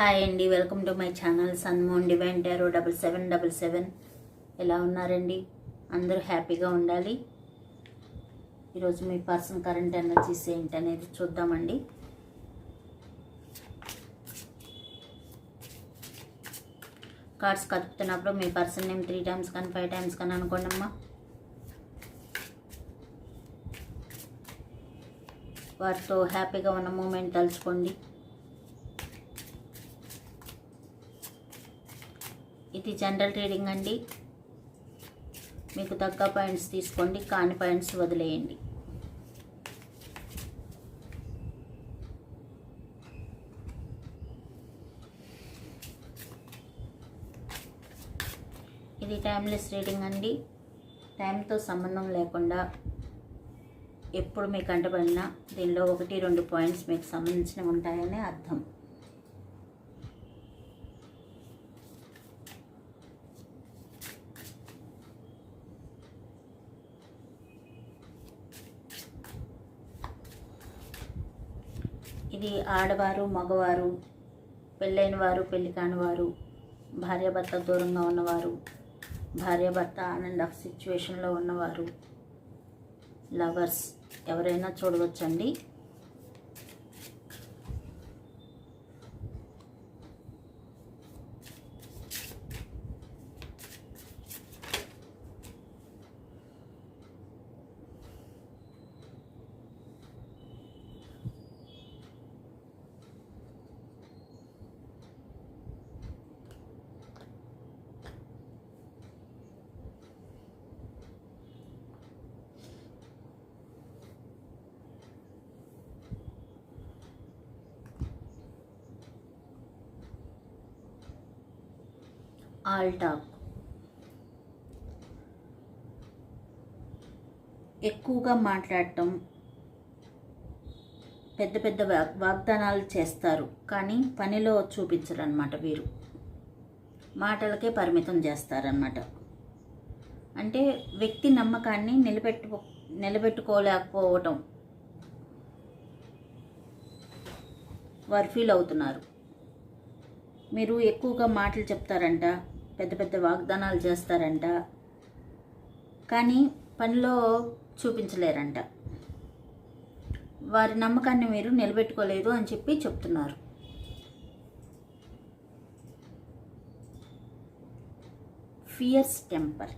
Hi అండి welcome to my channel Sunmoon divine tarot double seven double seven. ఎలా ఉన్నారండి? అందరూ హ్యాపీగా ఉండాలి. ఈరోజు మీ పర్సన్ కరెంట్ ఎనర్జీస్ ఏంటనేది చూద్దామండి. కార్డ్స్ కలుపుతున్నప్పుడు మీ పర్సన్ నేమ్ త్రీ టైమ్స్ కానీ ఫైవ్ టైమ్స్ కానీ అనుకోండి అమ్మా వారితో హ్యాపీగా ఉన్న మూమెంట్ తలుచుకోండి. ఇది జనరల్ రీడింగ్ అండి. మీకు తగ్గ పాయింట్స్ తీసుకోండి కాని పాయింట్స్ వదిలేయండి. ఇది టైమ్లెస్ రీడింగ్ అండి. టైంతో సంబంధం లేకుండా ఎప్పుడు మీకు కంటపడినా దీనిలో ఒకటి రెండు పాయింట్స్ మీకు సంబంధించినవి ఉంటాయని అర్థం. ఇది ఆడవారు మగవారు పెళ్ళైన వారు పెళ్ళి కాని వారు భార్యాభర్త దూరంగా ఉన్నవారు భార్యాభర్త ఆన్ అండ్ ఆఫ్ సిచ్యువేషన్లో ఉన్నవారు లవర్స్ ఎవరైనా చూడవచ్చండి. ఆల్ టాక్ ఎక్కువగా మాట్లాడటం పెద్ద పెద్ద వాగ్దానాలు చేస్తారు కానీ పనిలో చూపించరు అనమాట వీరు. మాటలకే పరిమితం చేస్తారనమాట అంటే వ్యక్తి నమ్మకాన్ని నిలబెట్టు నిలబెట్టుకోలేకపోవటం వారు ఫీల్ అవుతున్నారు. మీరు ఎక్కువగా మాటలు చెప్తారంట పెద్ద పెద్ద వాగ్దానాలు చేస్తారంట. కానీ పనిలో చూపించలేరంట. వారి నమ్మకాన్ని మీరు నిలబెట్టుకోలేదు అని చెప్పి చెప్తున్నారు. Fierce temper.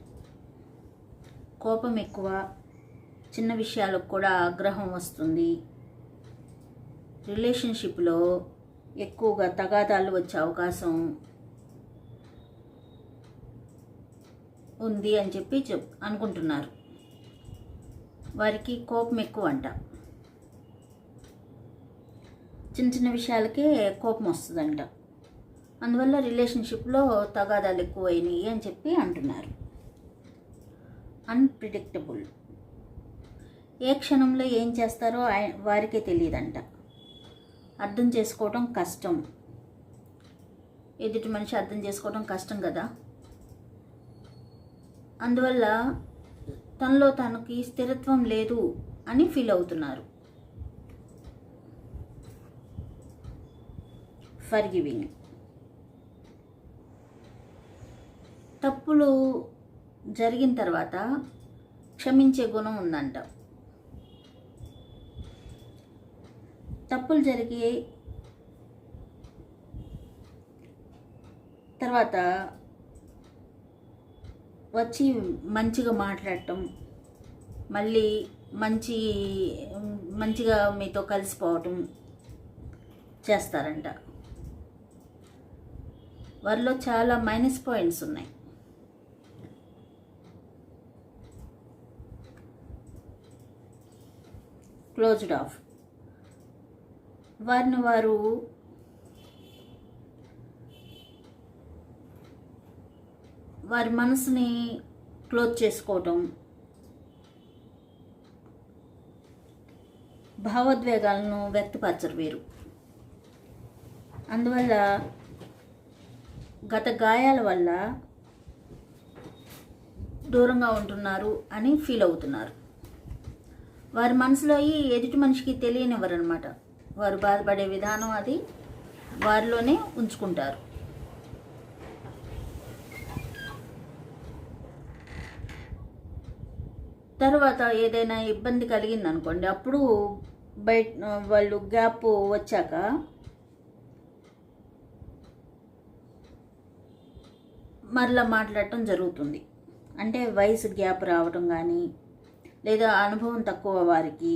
కోపం ఎక్కువ చిన్న విషయాలకు కూడా ఆగ్రహం వస్తుంది. రిలేషన్షిప్లో ఎక్కువగా తగాదాలు వచ్చే అవకాశం ఉంది అని చెప్పి చెప్ అనుకుంటున్నారు. వారికి కోపం ఎక్కువ అంట చిన్న చిన్న విషయాలకే కోపం వస్తుందంట. అందువల్ల రిలేషన్షిప్లో తగాదాలు ఎక్కువైనాయి అని చెప్పి అంటున్నారు. అన్ప్రిడిక్టబుల్ ఏ క్షణంలో ఏం చేస్తారో వారికే తెలియదంట. అర్థం చేసుకోవడం కష్టం. ఎదుటి మనిషి అర్థం చేసుకోవడం కష్టం కదా? అందువల్ల తనలో తనకి స్థిరత్వం లేదు అని ఫీల్ అవుతున్నారు. ఫర్ గివింగ్ తప్పులు జరిగిన తర్వాత క్షమించే గుణం ఉందంట. తప్పులు జరిగే తర్వాత వచ్చి మంచిగా మాట్లాడటం మళ్ళీ మంచి మంచిగా మీతో కలిసిపోవటం చేస్తారంట. వారిలో చాలా మైనస్ పాయింట్స్ ఉన్నాయి. క్లోజ్డ్ ఆఫ్ వారిని వారు వారి మనసుని క్లోజ్ చేసుకోవటం. భావోద్వేగాలను వ్యక్తపరచరు వీరు. అందువల్ల గత గాయాల వల్ల దూరంగా ఉంటున్నారు అని ఫీల్ అవుతున్నారు. వారి మనసులో ఈ ఎదుటి మనిషికి తెలియనివ్వరు అనమాట వారు బాధపడే విధానం అది వారిలోనే ఉంచుకుంటారు. తర్వాత ఏదైనా ఇబ్బంది కలిగింది అనుకోండి అప్పుడు బయట వాళ్ళు గ్యాప్ వచ్చాక మరలా మాట్లాడటం జరుగుతుంది. అంటే వయసు గ్యాప్ రావటం కానీ లేదా అనుభవం తక్కువ వారికి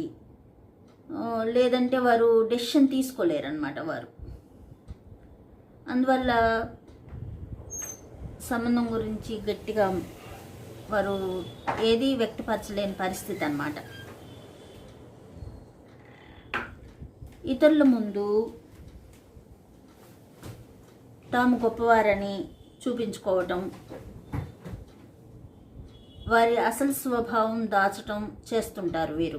లేదంటే వారు డెసిషన్ తీసుకోలేరన్నమాట వారు. అందువల్ల సంబంధం గురించి గట్టిగా వారు ఏది వ్యక్తపరచలేని పరిస్థితి అన్నమాట. ఇతరుల ముందు తాము గొప్పవారని చూపించుకోవటం వారి అసలు స్వభావం దాచటం చేస్తుంటారు వీరు.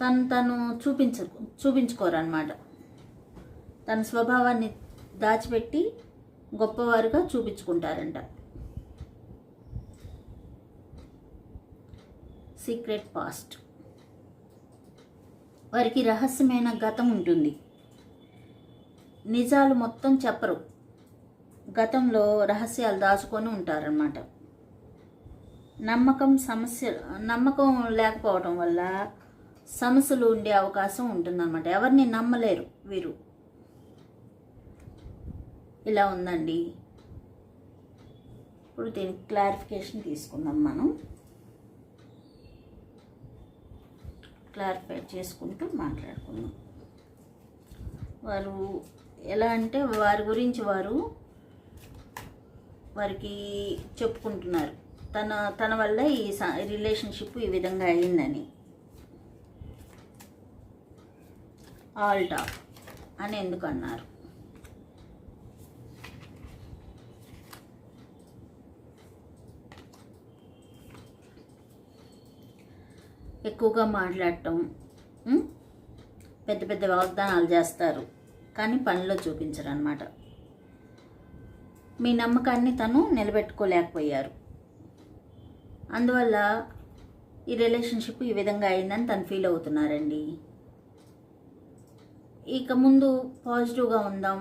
తను తను చూపించ చూపించుకోరన్నమాట. తన స్వభావాన్ని దాచిపెట్టి గొప్పవారుగా చూపించుకుంటారంట. Secret past. వారికి రహస్యమైన గతం ఉంటుంది. నిజాలు మొత్తం చెప్పరు. గతంలో రహస్యాలు దాచుకొని ఉంటారన్నమాట. నమ్మకం సమస్య నమ్మకం లేకపోవడం వల్ల సమస్యలు ఉండే అవకాశం ఉంటుందన్నమాట. ఎవరిని నమ్మలేరు వీరు. ఇలా ఉందండి. ఇప్పుడు దీనికి క్లారిఫికేషన్ తీసుకుందాం మనం. క్లారిఫై చేసుకుంటూ మాట్లాడుకుందాం. వారు ఎలా అంటే వారి గురించి వారు వారికి చెప్పుకుంటున్నారు. తన తన వల్ల ఈ రిలేషన్షిప్ ఈ విధంగా అయిందని. ఆల్ టాప్ అని ఎందుకు అన్నారు? ఎక్కువగా మాట్లాడటం పెద్ద పెద్ద వాగ్దానాలు చేస్తారు. కానీ పనిలో చూపించరు అనమాట మీ నమ్మకాన్ని తను నిలబెట్టుకోలేకపోయారు. అందువల్ల ఈ రిలేషన్షిప్ ఈ విధంగా అయిందని తను ఫీల్ అవుతున్నారండి. ఇక ముందు పాజిటివ్గా ఉందాం.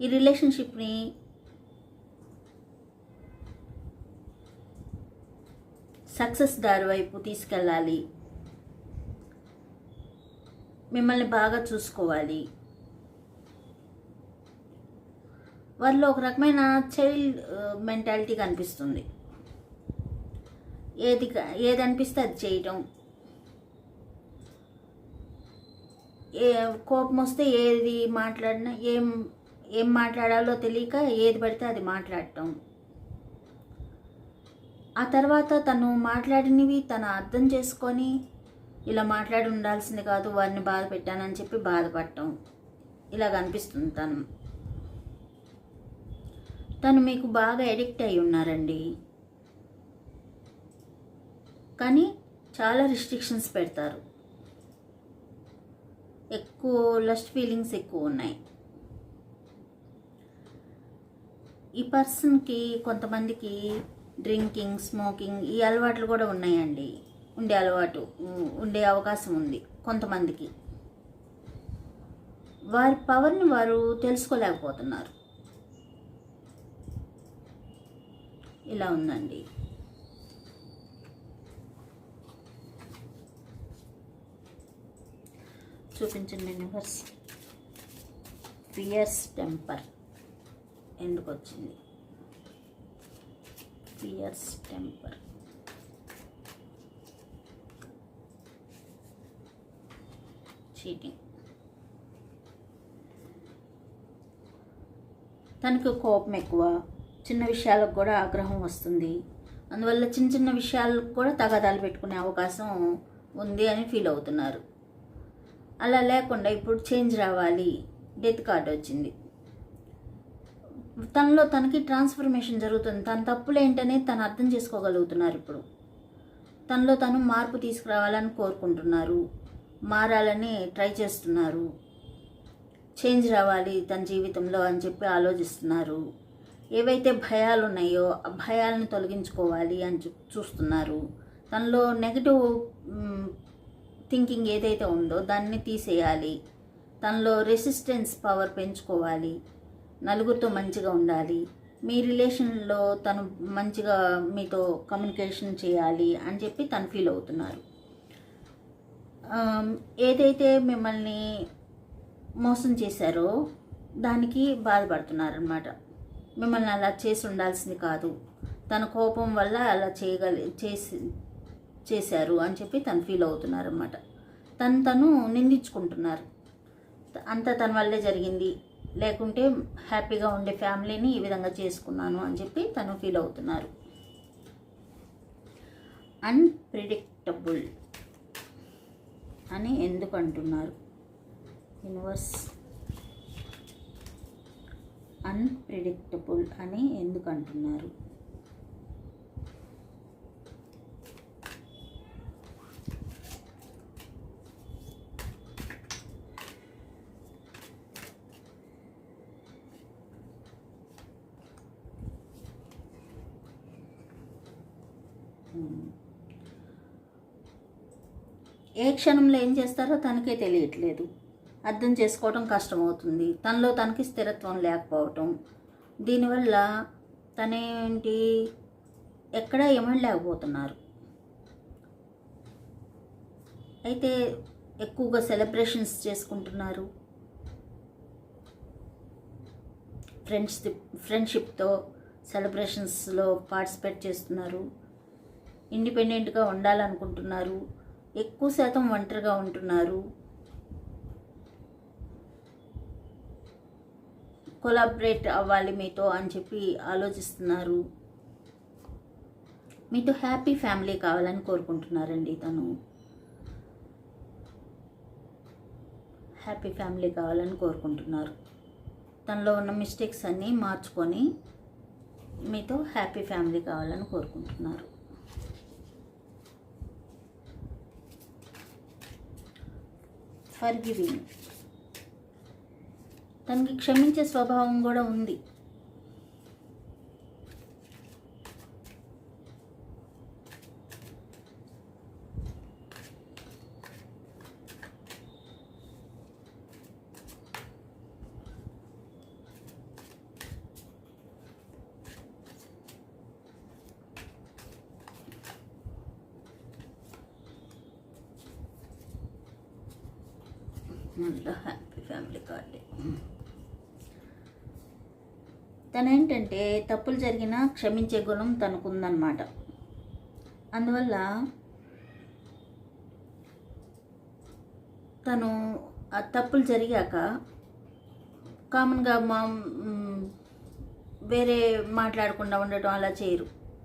ఈ రిలేషన్షిప్ని సక్సెస్ దారి వైపు తీసుకెళ్ళాలి. మిమ్మల్ని బాగా చూసుకోవాలి. వారిలో ఒక రకమైన చైల్డ్ మెంటాలిటీ కనిపిస్తుంది. ఏది ఏది అనిపిస్తే అది చేయటం. ఏ కోపం వస్తే ఏది మాట్లాడినా ఏం ఏం మాట్లాడాలో తెలియక ఏది పడితే అది మాట్లాడటం. ఆ తర్వాత తను మాట్లాడినవి తను అర్థం చేసుకొని ఇలా మాట్లాడి ఉండాల్సింది కాదు వారిని బాధ పెట్టానని చెప్పి బాధపడటం. ఇలాగ అనిపిస్తుంది తను. తను మీకు బాగా ఎడిక్ట్ అయి ఉన్నారండి. కానీ చాలా రిస్ట్రిక్షన్స్ పెడతారు. ఎక్కువ లస్ట్ ఫీలింగ్స్ ఎక్కువ ఉన్నాయి. ఈ పర్సన్కి కొంతమందికి డ్రింకింగ్ స్మోకింగ్ ఈ అలవాట్లు కూడా ఉన్నాయండి. ఉండే అలవాటు ఉండే అవకాశం ఉంది కొంతమందికి. వారి పవర్ని వారు తెలుసుకోలేకపోతున్నారు. ఇలా ఉందండి. చూపించండి యూనివర్స్. Fears temper. ఎందుకు వచ్చింది ఫియర్స్ టెంపర్ చీటింగ్ తనకు కోపం ఎక్కువ. చిన్న విషయాలకు కూడా ఆగ్రహం వస్తుంది. అందువల్ల చిన్న చిన్న విషయాలకు కూడా తగాదాలు పెట్టుకునే అవకాశం ఉంది అని ఫీల్ అవుతున్నారు. అలా లేకుండా ఇప్పుడు చేంజ్ రావాలి. డెత్ కార్డ్ వచ్చింది. తనలో తనకి ట్రాన్స్ఫర్మేషన్ జరుగుతుంది. తన తప్పులు ఏంటనేది తను అర్థం చేసుకోగలుగుతున్నారు ఇప్పుడు. తనలో తను మార్పు తీసుకురావాలని కోరుకుంటున్నారు. మారాలని ట్రై చేస్తున్నారు. చేంజ్ రావాలి తన జీవితంలో అని చెప్పి ఆలోచిస్తున్నారు. ఏవైతే భయాలు ఉన్నాయో ఆ భయాలను తొలగించుకోవాలి అని చూ- చూస్తున్నారు. తనలో నెగిటివ్ థింకింగ్ ఏదైతే ఉందో దాన్ని తీసేయాలి. తనలో రెసిస్టెన్స్ పవర్ పెంచుకోవాలి. నలుగురితో మంచిగా ఉండాలి. మీ రిలేషన్లో తను మంచిగా మీతో కమ్యూనికేషన్ చేయాలి అని చెప్పి తను ఫీల్ అవుతున్నారు. ఏదైతే మిమ్మల్ని మోసం చేశారో దానికి బాధపడుతున్నారనమాట మిమ్మల్ని అలా చేసి ఉండాల్సింది కాదు. తన కోపం వల్ల అలా చేయగలి చేసి చేశారు అని చెప్పి తను ఫీల్ అవుతున్నారు అనమాట తను తను నిందించుకుంటున్నారు. అంత తన వల్లే జరిగింది. లేకుంటే హ్యాపీగా ఉండే ఫ్యామిలీని ఈ విధంగా చేసుకున్నాను అని చెప్పి తను ఫీల్ అవుతున్నారు. అన్ప్రిడిక్టబుల్ అని ఎందుకు అంటున్నారు? యూనివర్స్ అన్ప్రిడిక్టబుల్ అని ఎందుకు అంటున్నారు? ఏ క్షణంలో ఏం చేస్తారో తనకే తెలియట్లేదు. అర్థం చేసుకోవడం కష్టమవుతుంది. తనలో తనకి స్థిరత్వం లేకపోవటం. దీనివల్ల తనేంటి ఎక్కడ ఏమనలేకపోతున్నారు అయితే ఎక్కువగా సెలబ్రేషన్స్ చేసుకుంటున్నారు. ఫ్రెండ్షిప్ ఫ్రెండ్షిప్తో సెలబ్రేషన్స్లో పార్టిసిపేట్ చేస్తున్నారు. ఇండిపెండెంట్గా ఉండాలనుకుంటున్నారు. ఎక్కువ శాతం ఒంటరిగా ఉంటున్నారు. కొలాబరేట్ అవ్వాలి మీతో అని చెప్పి ఆలోచిస్తున్నారు. మీతో హ్యాపీ ఫ్యామిలీ కావాలని కోరుకుంటున్నారండి తను. హ్యాపీ ఫ్యామిలీ కావాలని కోరుకుంటున్నారు. తనలో ఉన్న మిస్టేక్స్ అన్నీ మార్చుకొని మీతో హ్యాపీ ఫ్యామిలీ కావాలని కోరుకుంటున్నారు. ఫర్ గివింగ్ తనకి క్షమించే స్వభావం కూడా ఉంది. మళ్ళీ హ్యాపీ ఫ్యామిలీ కార్డు. తను ఏంటంటే తప్పులు జరిగినా క్షమించే గుణం తనకుందనమాట. అందువల్ల తను ఆ తప్పులు జరిగాక కామన్గా మా వేరే మాట్లాడకుండా ఉండటం అలా చేయరు.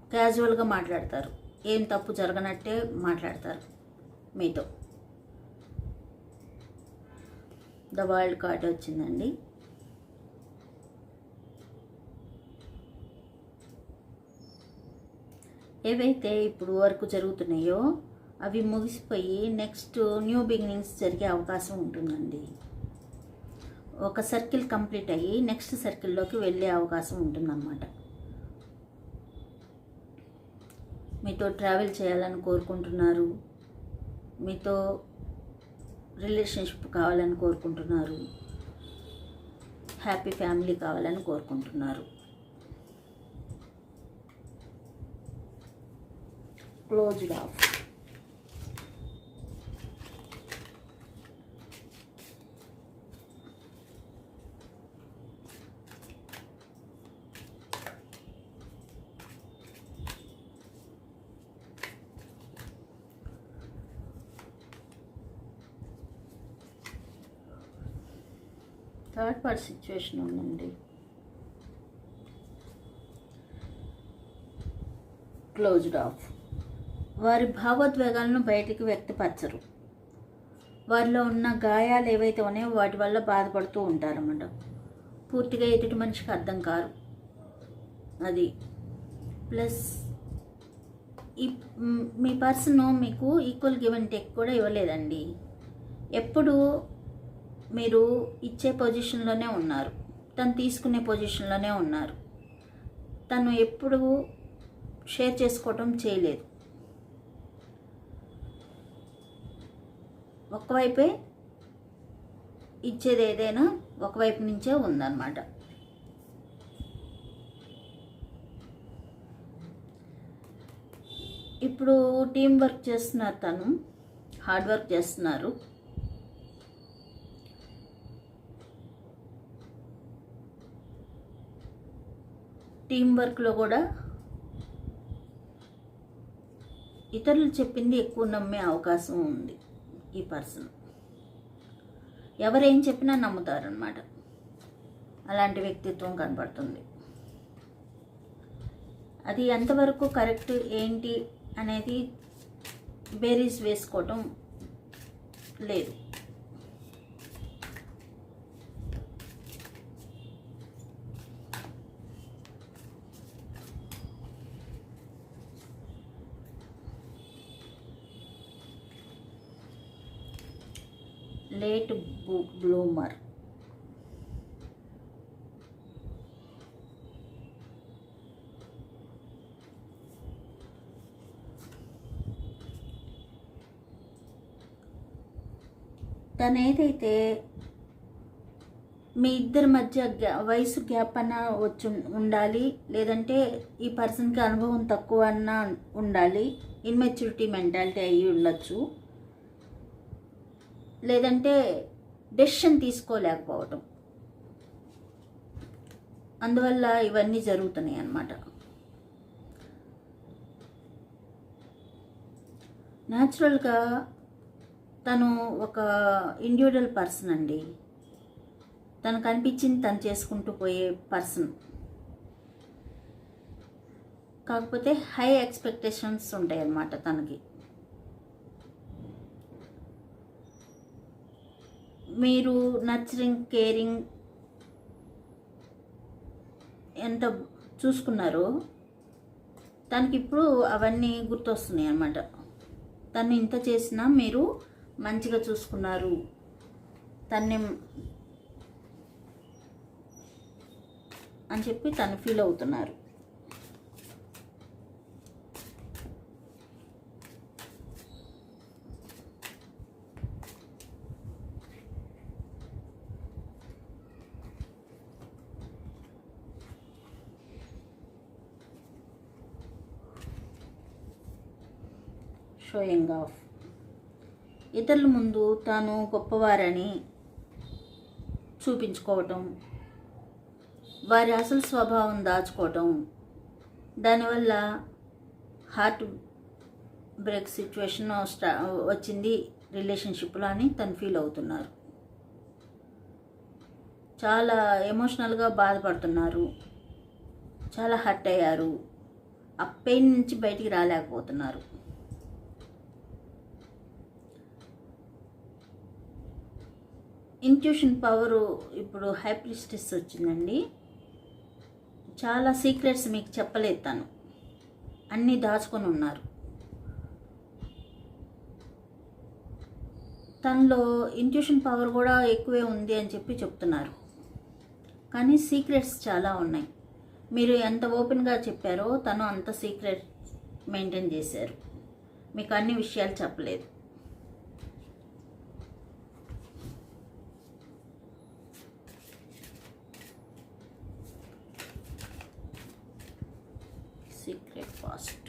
క్యాజువల్గా మాట్లాడతారు. ఏం తప్పు జరగనట్టే మాట్లాడతారు మీతో. ద వరల్డ్ కార్డ్ వచ్చిందండి. ఏవైతే ఇప్పుడు వరకు జరుగుతున్నాయో అవి ముగిసిపోయి నెక్స్ట్ న్యూ బిగినింగ్స్ జరిగే అవకాశం ఉంటుందండి. ఒక సర్కిల్ కంప్లీట్ అయ్యి నెక్స్ట్ సర్కిల్లోకి వెళ్ళే అవకాశం ఉంటుందన్నమాట. మీతో ట్రావెల్ చేయాలని కోరుకుంటున్నారు. మీతో రిలేషన్షిప్ కావాలని కోరుకుంటున్నారు. హ్యాపీ ఫ్యామిలీ కావాలని కోరుకుంటున్నారు. Closed off. Third part situation ఉందండి. క్లోజ్డ్ ఆఫ్ వారి భావోద్వేగాలను బయటికి వ్యక్తపరచరు. వారిలో ఉన్న గాయాలు ఏవైతే ఉన్నాయో వాటి వల్ల బాధపడుతూ ఉంటారన్నమాట. పూర్తిగా ఎదుటి మనిషికి అర్థం కారు. అది ప్లస్ ఈ మీ పర్సన్ మీకు ఈక్వల్ గివ్ అండ్ టేక్ కూడా ఇవ్వలేదండి. ఎప్పుడు మీరు ఇచ్చే పొజిషన్లోనే ఉన్నారు. తను తీసుకునే పొజిషన్లోనే ఉన్నారు. తను ఎప్పుడు షేర్ చేసుకోవటం చేయలేదు. ఒకవైపే ఇచ్చేది ఏదైనా ఒకవైపు నుంచే ఉందన్నమాట. ఇప్పుడు టీం వర్క్ చేస్తున్నారు తను. హార్డ్ వర్క్ చేస్తున్నారు. టీం వర్క్లో కూడా ఇతరులు చెప్పింది ఎక్కువ నమ్మే అవకాశం ఉంది ఈ పర్సన్. ఎవరేం చెప్పినా నమ్ముతారనమాట అలాంటి వ్యక్తిత్వం కనబడుతుంది. అది ఎంతవరకు కరెక్ట్ ఏంటి అనేది బేరీస్ వేసుకోవటం లేదు. Late bloomer. తను ఏదైతే మీ ఇద్దరి మధ్య వయసు గ్యాప్ అన్న వచ్చి ఉండాలి లేదంటే ఈ పర్సన్కి అనుభవం తక్కువ అన్న ఉండాలి ఇన్మెచ్యూరిటీ మెంటాలిటీ అయ్యి ఉండొచ్చు లేదంటే డెసిషన్ తీసుకోలేకపోవటం. అందువల్ల ఇవన్నీ జరుగుతున్నాయి అన్నమాట. న్యాచురల్గా తను ఒక ఇండివిజువల్ పర్సన్ అండి. తను కనిపించింది తను చేసుకుంటూ పోయే పర్సన్ కాకపోతే హై ఎక్స్పెక్టేషన్స్ ఉంటాయి అన్నమాట తనకి. మీరు నర్చరింగ్ కేరింగ్ ఎంత చూసుకున్నారో తనకి ఇప్పుడు అవన్నీ గుర్తొస్తున్నాయి అన్నమాట. తను ఇంత చేసినా మీరు మంచిగా చూసుకున్నారు. తన్ని అని చెప్పి తను ఫీల్ అవుతున్నారు. షోయింగ్ ఆఫ్ ఇతరుల ముందు తాను గొప్పవారని చూపించుకోవటం వారి అసలు స్వభావం దాచుకోవటం దానివల్ల హార్ట్ బ్రేక్ సిచ్యువేషన్ స్టా వచ్చింది రిలేషన్షిప్లో అని తను ఫీల్ అవుతున్నారు. చాలా ఎమోషనల్గా బాధపడుతున్నారు. చాలా హర్ట్ అయ్యారు. ఆ పెయిన్ నుంచి బయటికి రాలేకపోతున్నారు. ఇంట్యూషన్ పవరు ఇప్పుడు హైప్రిస్టిస్ వచ్చిందండి. చాలా సీక్రెట్స్ మీకు చెప్పలేదు తను. అన్నీ దాచుకొని ఉన్నారు. తనలో ఇంట్యూషన్ పవర్ కూడా ఎక్కువే ఉంది అని చెప్పి చెప్తున్నారు. కానీ సీక్రెట్స్ చాలా ఉన్నాయి. మీరు ఎంత ఓపెన్గా చెప్పారో తను అంత సీక్రెట్ మెయింటైన్ చేశారు. మీకు అన్ని విషయాలు చెప్పలేదు సీక్రెట్ ఫాస్ట్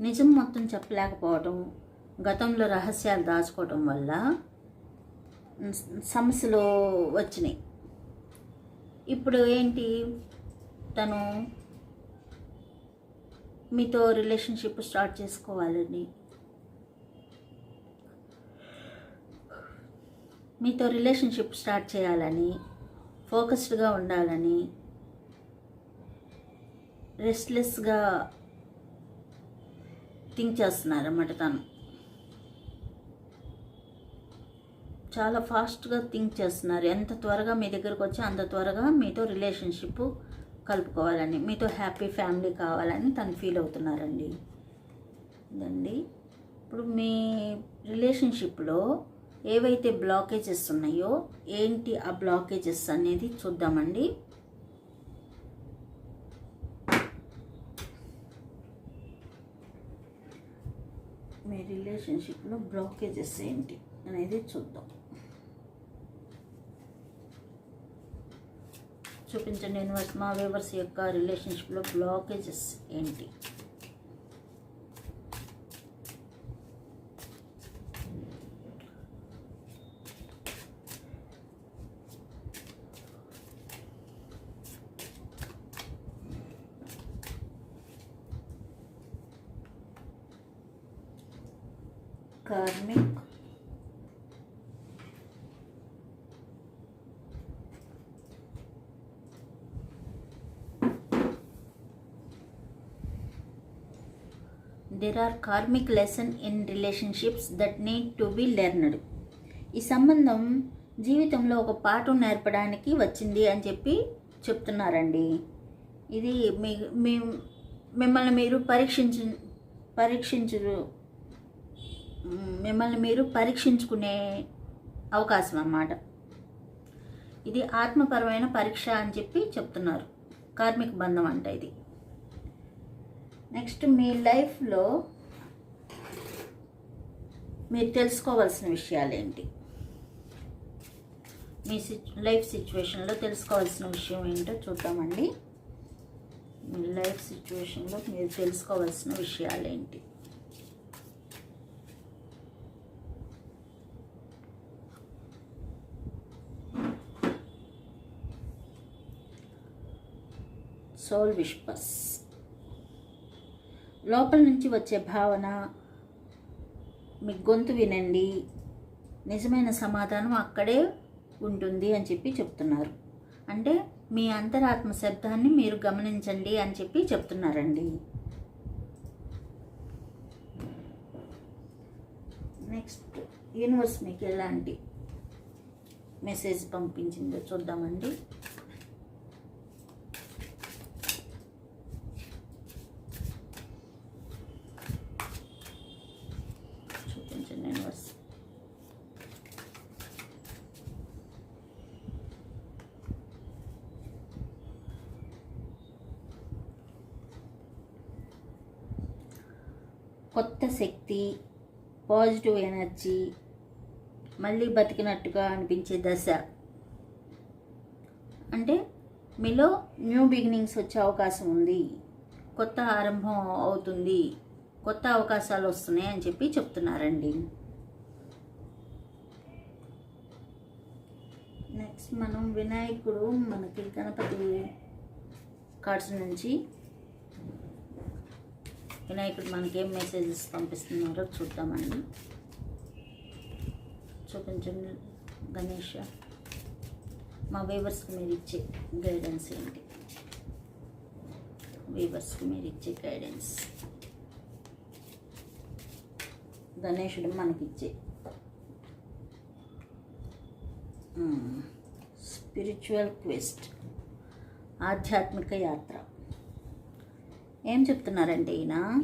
నిజం మొత్తం చెప్పలేకపోవడం గతంలో రహస్యాలు దాచుకోవడం వల్ల సమస్యలు వచ్చినాయి. ఇప్పుడు ఏంటి? తను మీతో రిలేషన్షిప్ స్టార్ట్ చేసుకోవాలని. మీతో రిలేషన్షిప్ స్టార్ట్ చేయాలని ఫోకస్డ్గా ఉండాలని రెస్ట్లెస్గా థింక్ చేస్తున్నారు అన్నమాట తను. చాలా ఫాస్ట్గా థింక్ చేస్తున్నారు. ఎంత త్వరగా మీ దగ్గరకు వచ్చి అంత త్వరగా మీతో రిలేషన్షిప్ కలుపుకోవాలని మీతో హ్యాపీ ఫ్యామిలీ కావాలని తను ఫీల్ అవుతున్నారండి. ఇదండి. ఇప్పుడు మీ రిలేషన్షిప్లో ఏవైతే బ్లాకేజెస్ ఉన్నాయో ఏంటి ఆ బ్లాకేజెస్ అనేది చూద్దామండి మీ రిలేషన్షిప్లో బ్లాకేజెస్ ఏంటి? అనేది చూద్దాం. చూపించండి యూనివర్స్ మా వేవర్స్ యొక్క రిలేషన్షిప్లో బ్లాకేజెస్ ఏంటి? Karmic there are karmic lesson in relationships that need to be learned ఈ సంబంధం జీవితంలో ఒక పాఠం నేర్పడానికి వచ్చింది అని చెప్పి చెప్తున్నారండి. ఇది మీ మీ మిమ్మల్ని మీరు పరీక్షించు పరీక్షించు మిమ్మల్ని మీరు పరీక్షించుకునే అవకాశం అన్నమాట. ఇది ఆత్మపరమైన పరీక్ష అని చెప్పి చెప్తున్నారు. కార్మిక బంధం అంట ఇది. నెక్స్ట్ మీ లైఫ్లో మీరు తెలుసుకోవాల్సిన విషయాలు ఏంటి? మీ సిచ్ లైఫ్ సిచ్యువేషన్లో తెలుసుకోవాల్సిన విషయం ఏంటో చూద్దామండి. మీ లైఫ్ సిచ్యువేషన్లో మీరు తెలుసుకోవాల్సిన విషయాలు ఏంటి? Soul whispers. లోపల నుంచి వచ్చే భావన మీ గొంతు వినండి. నిజమైన సమాధానం అక్కడే ఉంటుంది అని చెప్పి చెప్తున్నారు. అంటే మీ అంతరాత్మ శబ్దాన్ని మీరు గమనించండి అని చెప్పి చెప్తున్నారండి. నెక్స్ట్ యూనివర్స్ మీకు ఎలాంటి మెసేజ్ పంపించిందో చూద్దామండి చూపించండి యూనివర్స్ కొత్త శక్తి పాజిటివ్ ఎనర్జీ మళ్ళీ బతికినట్టుగా అనిపించే దశ. అంటే మీలో న్యూ బిగినింగ్స్ వచ్చే అవకాశం ఉంది. కొత్త ఆరంభం అవుతుంది. కొత్త అవకాశాలు వస్తున్నాయి అని చెప్పి చెప్తున్నారండి. నెక్స్ట్ మనం వినాయకుడు మనకి గణపతి కార్డ్స్ నుంచి వినాయకుడు మనకి ఏం మెసేజెస్ పంపిస్తున్నారో చూద్దామండి. చూపించండి గణేష్. మా వీవర్స్కి మీరు ఇచ్చే గైడెన్స్ ఏంటి? వీవర్స్కి మీరు ఇచ్చే గైడెన్స్ గణేషుడు మనకిచ్చే స్పిరిచువల్ క్వెస్ట్ ఆధ్యాత్మిక యాత్ర. ఏం చెప్తున్నారంటే ఈయన?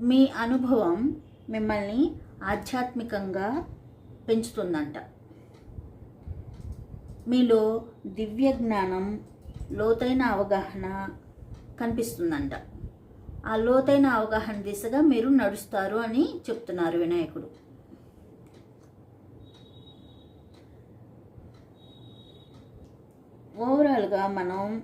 మీ అనుభవం మిమ్మల్ని ఆధ్యాత్మికంగా పెంచుతుందంట. మీలో దివ్య జ్ఞానం లోతైన అవగాహన కనిపిస్తుందంట. ఆ లోతైన అవగాహన దిశగా మీరు నడుస్తారు అని చెప్తున్నారు వినాయకుడు. ఓవరాల్గా మనం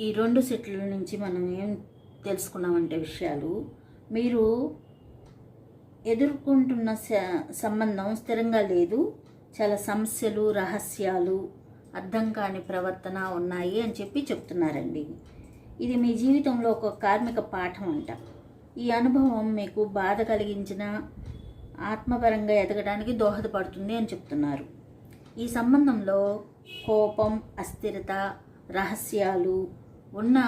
ఈ రెండు సెట్ల నుంచి మనం ఏం తెలుసుకున్నామంటే విషయాలు. మీరు ఎదుర్కొంటున్న స- సంబంధం స్థిరంగా లేదు. చాలా సమస్యలు రహస్యాలు అర్థం కాని ప్రవర్తన ఉన్నాయి అని చెప్పి చెప్తున్నారండి. ఇది మీ జీవితంలో ఒక కార్మిక పాఠం అంట. ఈ అనుభవం మీకు బాధ కలిగించిన ఆత్మపరంగా ఎదగడానికి దోహదపడుతుంది అని చెప్తున్నారు. ఈ సంబంధంలో కోపం అస్థిరత రహస్యాలు ఉన్న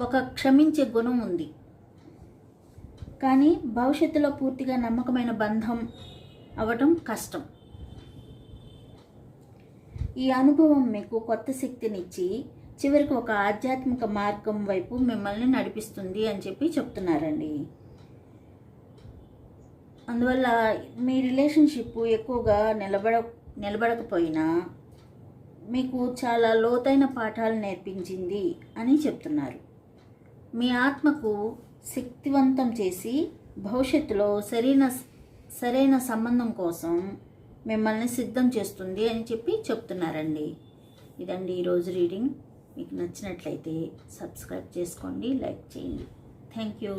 ఒక క్షమించే గుణం ఉంది. కానీ భవిష్యత్తులో పూర్తిగా నమ్మకమైన బంధం అవ్వటం కష్టం. ఈ అనుభవం మీకు కొత్త శక్తినిచ్చి చివరికి ఒక ఆధ్యాత్మిక మార్గం వైపు మిమ్మల్ని నడిపిస్తుంది అని చెప్పి చెప్తున్నారండి. అందువల్ల మీ రిలేషన్షిప్ ఎక్కువగా నిలబడ నిలబడకపోయినా మీకు చాలా లోతైన పాఠాలు నేర్పించింది అని చెప్తున్నారు. మీ ఆత్మకు శక్తివంతం చేసి భవిష్యత్తులో సరైన సరైన సంబంధం కోసం మిమ్మల్ని సిద్ధం చేస్తుంది అని చెప్పి చెప్తున్నారండి. ఇదండి ఈరోజు రీడింగ్. మీకు నచ్చినట్లయితే సబ్స్క్రైబ్ చేసుకోండి లైక్ చేయండి. Thank you.